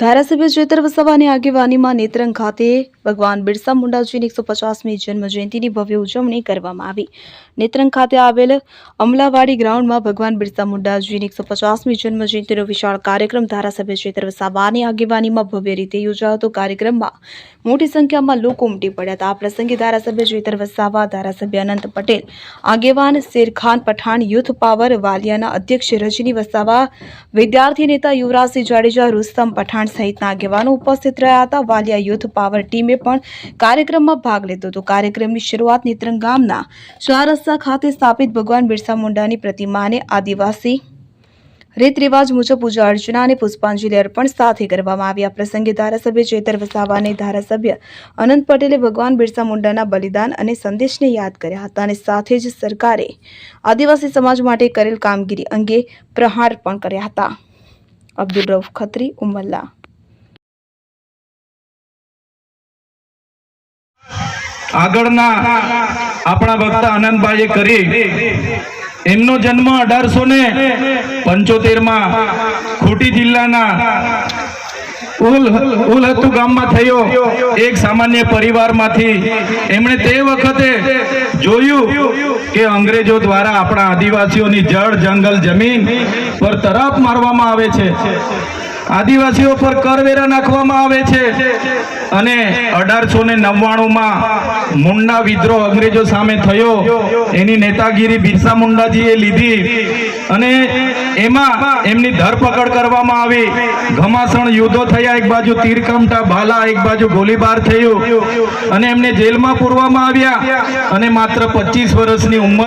ધારાસભ્ય ચેતર વસાવાની આગેવાનીમાં નેત્રંગ ખાતે ભગવાન બિરસા મુંડાજીની એકસો પચાસમી જન્મ જયંતિની ભવ્ય ઉજવણી કરવામાં આવી. નેત્રંગ ખાતે આવેલ અમલાવાડી ગ્રાઉન્ડમાં ભગવાન બિરસા મુંડાજીની એકસો પચાસમી જન્મ જયંતિનો વિશાળ કાર્યક્રમ ધારાસભ્ય ચેતર વસાવાની આગેવાનીમાં ભવ્ય રીતે યોજાયો હતો. કાર્યક્રમમાં મોટી સંખ્યામાં લોકો ઉમટી પડ્યા હતા. આ પ્રસંગે ધારાસભ્ય ચેતર વસાવા, ધારાસભ્ય અનંત પટેલ, આગેવાન શેરખાન પઠાણ, યુથ પાવર વાલિયાના અધ્યક્ષ રજની વસાવા, વિદ્યાર્થી નેતા યુવરાજસિંહ જાડેજા, રુસ્તમ પઠાણ સહિતના આગેવાનો ઉપસ્થિત રહ્યા હતા. વાલિયા યુથ પાવર ટીમે પણ કાર્યક્રમમાં ભાગ લીધો હતો. કાર્યક્રમની શરૂઆત નેત્રંગ ગામના ચાર ખાતે સ્થાપિત ભગવાન બિરસા મુંડાની પ્રતિમાને આદિવાસી રીત રિવાજ મુજબ પૂજા અર્ચના અને પુષ્પાંજલિ અર્પણ સાથે કરવામાં આવી. આ પ્રસંગે ધારાસભ્ય ચેતર વસાવા અને ધારાસભ્ય અનંત પટેલે ભગવાન બિરસા મુંડાના બલિદાન અને સંદેશને યાદ કર્યા હતા અને સાથે જ સરકારે આદિવાસી સમાજ માટે કરેલ કામગીરી અંગે પ્રહાર પણ કર્યા હતા. અબ્દુલ રઉફ ખત્રી, ઉમલ્લા. આગળના આપણા ભક્ત આનંદભાઈએ કરી. એમનો જન્મ અઢારસો ને પંચોતેરમાં ખોટી જિલ્લાના ઉલ ઉલહતુ ગામમાં થયો. એક સામાન્ય પરિવારમાંથી એમણે તે વખતે જોયું કે અંગ્રેજો દ્વારા આપણા આદિવાસીઓની જળ જંગલ જમીન પર તરફ મારવામાં આવે છે. આદિવાસીઓ પર કરવેરા નાખવામાં આવે છે. અને અઢારસો ને નવ્વાણુંમાં મુંડા વિદ્રોહ અંગ્રેજો સામે થયો. એની નેતાગીરી બિરસા મુંડાજીએ લીધી. અને એમાં એમની ધરપકડ કરવામાં આવી. ઘમાસણ યુદ્ધો થયા. એક બાજુ તીરકમટા ભાલા એક બાજુ ગોળીબાર થયું. અને એમને જેલમાં પૂરવામાં આવ્યા. અને માત્ર પચીસ વર્ષની ઉંમર